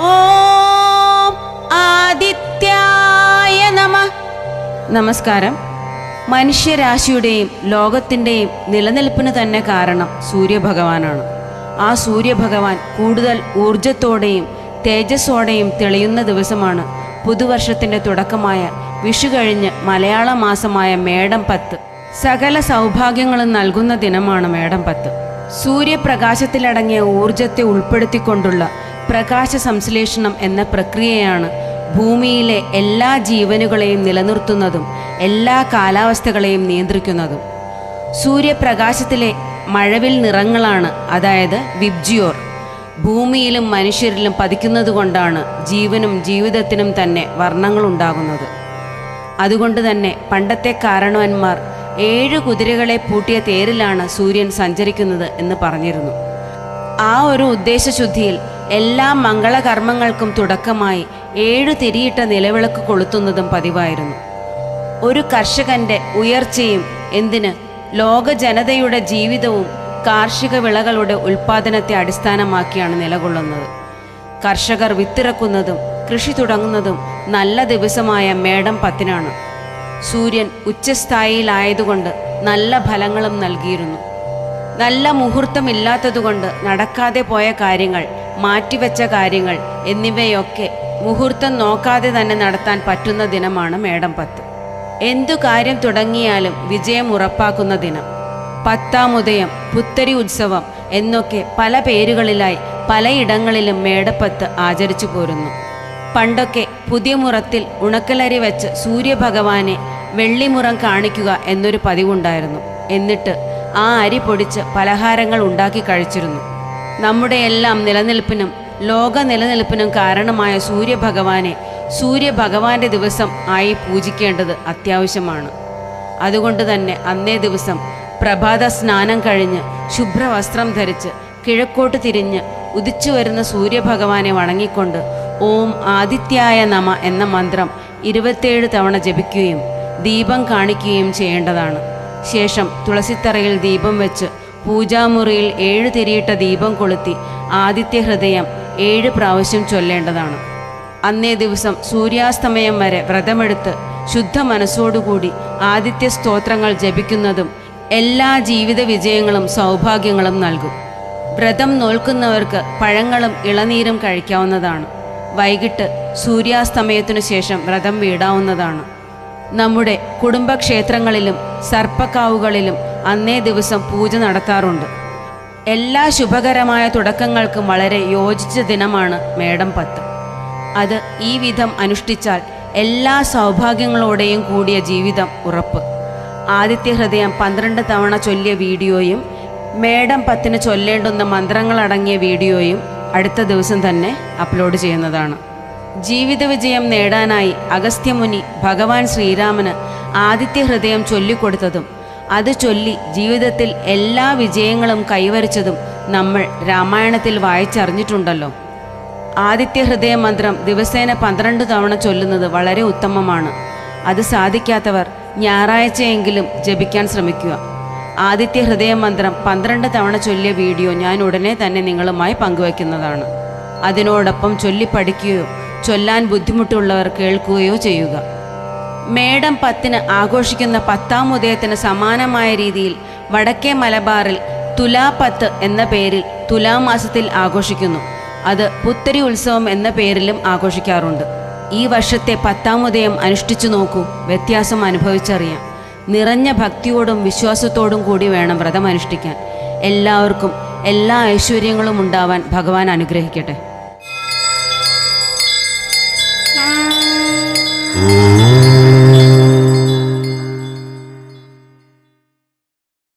ഓം ആദിത്യായ നമ. നമസ്കാരം. മനുഷ്യരാശിയുടെയും ലോകത്തിന്റെയും നിലനിൽപ്പിന് തന്നെ കാരണം സൂര്യഭഗവാനാണ്. ആ സൂര്യഭഗവാൻ കൂടുതൽ ഊർജത്തോടെയും തേജസ്സോടെയും തെളിയുന്ന ദിവസമാണ് പുതുവർഷത്തിന്റെ തുടക്കമായ വിഷു കഴിഞ്ഞ് മലയാള മാസമായ മേടം പത്ത്. സകല സൗഭാഗ്യങ്ങളും നൽകുന്ന ദിനമാണ് മേടം പത്ത്. സൂര്യപ്രകാശത്തിലടങ്ങിയ ഊർജത്തെ ഉൾപ്പെടുത്തിക്കൊണ്ടുള്ള പ്രകാശ സംശ്ലേഷണം എന്ന പ്രക്രിയയാണ് ഭൂമിയിലെ എല്ലാ ജീവനുകളെയും നിലനിർത്തുന്നതും എല്ലാ കാലാവസ്ഥകളെയും നിയന്ത്രിക്കുന്നതും. സൂര്യപ്രകാശത്തിലെ മഴവിൽ നിറങ്ങളാണ് അതായത് വിബ്ജിയോർ. ഭൂമിയിലും മനുഷ്യരിലും പതിക്കുന്നത് കൊണ്ടാണ് ജീവനും ജീവിതത്തിനും തന്നെ വർണങ്ങളുണ്ടാകുന്നത്. അതുകൊണ്ട് തന്നെ പണ്ടത്തെ കാരണവന്മാർ ഏഴ് കുതിരകളെ പൂട്ടിയ തേരിലാണ് സൂര്യൻ സഞ്ചരിക്കുന്നത് എന്ന് പറഞ്ഞിരുന്നു. ആ ഒരു ഉദ്ദേശശുദ്ധിയിൽ എല്ലാ മംഗളകർമ്മങ്ങൾക്കും തുടക്കമായി ഏഴു തിരിയിട്ട നിലവിളക്ക് കൊളുത്തുന്നതും പതിവായിരുന്നു. ഒരു കർഷകന്റെ ഉയർച്ചയും എന്തിന് ലോക ജനതയുടെ ജീവിതവും കാർഷിക വിളകളുടെ ഉൽപ്പാദനത്തെ അടിസ്ഥാനമാക്കിയാണ് നിലകൊള്ളുന്നത്. കർഷകർ വിത്തിറക്കുന്നതും കൃഷി തുടങ്ങുന്നതും നല്ല ദിവസമായ മേടം പത്തിനാണ്. സൂര്യൻ ഉച്ചസ്ഥായിയിലായതുകൊണ്ട് നല്ല ഫലങ്ങളും നൽകിയിരുന്നു. നല്ല മുഹൂർത്തമില്ലാത്തതുകൊണ്ട് നടക്കാതെ പോയ കാര്യങ്ങൾ മാറ്റിവെച്ച കാര്യങ്ങൾ എന്നിവയൊക്കെ മുഹൂർത്തം നോക്കാതെ തന്നെ നടത്താൻ പറ്റുന്ന ദിനമാണ് മേടം പത്ത്. എന്തു കാര്യം തുടങ്ങിയാലും വിജയം ഉറപ്പാക്കുന്ന ദിനം. പത്താം ഉദയം പുത്തരി ഉത്സവം എന്നൊക്കെ പല പേരുകളിലായി പലയിടങ്ങളിലും മേടപ്പത്ത് ആചരിച്ചു പോരുന്നു. പണ്ടൊക്കെ പുതിയ മുറത്തിൽ ഉണക്കലരി വെച്ച് സൂര്യഭഗവാനെ വെള്ളിമുറം കാണിക്കുക എന്നൊരു പതിവുണ്ടായിരുന്നു. എന്നിട്ട് ആ അരി പൊടിച്ച് പലഹാരങ്ങൾ ഉണ്ടാക്കി കഴിച്ചിരുന്നു. നമ്മുടെ എല്ലാം നിലനിൽപ്പിനും ലോക നിലനിൽപ്പിനും കാരണമായ സൂര്യഭഗവാനെ സൂര്യഭഗവാന്റെ ദിവസം ആയി പൂജിക്കേണ്ടത് അത്യാവശ്യമാണ്. അതുകൊണ്ട് തന്നെ അന്നേ ദിവസം പ്രഭാത സ്നാനം കഴിഞ്ഞ് ശുഭ്രവസ്ത്രം ധരിച്ച് കിഴക്കോട്ട് തിരിഞ്ഞ് ഉദിച്ചു വരുന്ന സൂര്യഭഗവാനെ വണങ്ങിക്കൊണ്ട് ഓം ആദിത്യായ നമ എന്ന മന്ത്രം ഇരുപത്തേഴ് തവണ ജപിക്കുകയും ദീപം കാണിക്കുകയും ചെയ്യേണ്ടതാണ്. ശേഷം തുളസിത്തറയിൽ ദീപം വെച്ച് പൂജാമുറിയിൽ ഏഴ് തിരിയിട്ട ദീപം കൊളുത്തി ആദിത്യ ഹൃദയം ഏഴ് പ്രാവശ്യം ചൊല്ലേണ്ടതാണ്. അന്നേ ദിവസം സൂര്യാസ്തമയം വരെ വ്രതമെടുത്ത് ശുദ്ധ മനസ്സോടുകൂടി ആദിത്യ സ്തോത്രങ്ങൾ ജപിക്കുന്നതും എല്ലാ ജീവിത വിജയങ്ങളും സൗഭാഗ്യങ്ങളും നൽകും. വ്രതം നോൽക്കുന്നവർക്ക് പഴങ്ങളും ഇളനീരും കഴിക്കാവുന്നതാണ്. വൈകിട്ട് സൂര്യാസ്തമയത്തിനു ശേഷം വ്രതം വീടാവുന്നതാണ്. നമ്മുടെ കുടുംബക്ഷേത്രങ്ങളിലും സർപ്പക്കാവുകളിലും അന്നേ ദിവസം പൂജ നടത്താറുണ്ട്. എല്ലാ ശുഭകരമായ തുടക്കങ്ങൾക്കും വളരെ യോജിച്ച ദിനമാണ് മേടം പത്ത്. അത് ഈ വിധം അനുഷ്ഠിച്ചാൽ എല്ലാ സൗഭാഗ്യങ്ങളോടെയും കൂടിയ ജീവിതം ഉറപ്പ്. ആദിത്യ ഹൃദയം പന്ത്രണ്ട് തവണ ചൊല്ലിയ വീഡിയോയും മേടം പത്തിന് ചൊല്ലേണ്ടുന്ന മന്ത്രങ്ങളടങ്ങിയ വീഡിയോയും അടുത്ത ദിവസം തന്നെ അപ്ലോഡ് ചെയ്യുന്നതാണ്. ജീവിത വിജയം നേടാനായി അഗസ്ത്യമുനി ഭഗവാൻ ശ്രീരാമന് ആദിത്യ ഹൃദയം ചൊല്ലിക്കൊടുത്തതും അത് ചൊല്ലി ജീവിതത്തിൽ എല്ലാ വിജയങ്ങളും കൈവരിച്ചതും നമ്മൾ രാമായണത്തിൽ വായിച്ചറിഞ്ഞിട്ടുണ്ടല്ലോ. ആദിത്യ ഹൃദയ മന്ത്രം ദിവസേന പന്ത്രണ്ട് തവണ ചൊല്ലുന്നത് വളരെ ഉത്തമമാണ്. അത് സാധിക്കാത്തവർ ഞായറാഴ്ചയെങ്കിലും ജപിക്കാൻ ശ്രമിക്കുക. ആദിത്യ ഹൃദയ മന്ത്രം പന്ത്രണ്ട് തവണ ചൊല്ലിയ വീഡിയോ ഞാൻ ഉടനെ തന്നെ നിങ്ങളുമായി പങ്കുവയ്ക്കുന്നതാണ്. അതിനോടൊപ്പം ചൊല്ലിപ്പഠിക്കുകയോ ചൊല്ലാൻ ബുദ്ധിമുട്ടുള്ളവർ കേൾക്കുകയോ ചെയ്യുക. മേടം പത്തിന് ആഘോഷിക്കുന്ന പത്താം ഉദയത്തിന് സമാനമായ രീതിയിൽ വടക്കേ മലബാറിൽ തുലാപത്ത് എന്ന പേരിൽ തുലാമാസത്തിൽ ആഘോഷിക്കുന്നു. അത് പുത്തരി ഉത്സവം എന്ന പേരിലും ആഘോഷിക്കാറുണ്ട്. ഈ വർഷത്തെ പത്താം ഉദയം അനുഷ്ഠിച്ചു നോക്കൂ വ്യത്യാസം അനുഭവിച്ചറിയാം. നിറഞ്ഞ ഭക്തിയോടും വിശ്വാസത്തോടും കൂടി വേണം വ്രതം അനുഷ്ഠിക്കാൻ എല്ലാവർക്കും എല്ലാ ഐശ്വര്യങ്ങളും ഉണ്ടാവാൻ ഭഗവാൻ അനുഗ്രഹിക്കട്ടെ.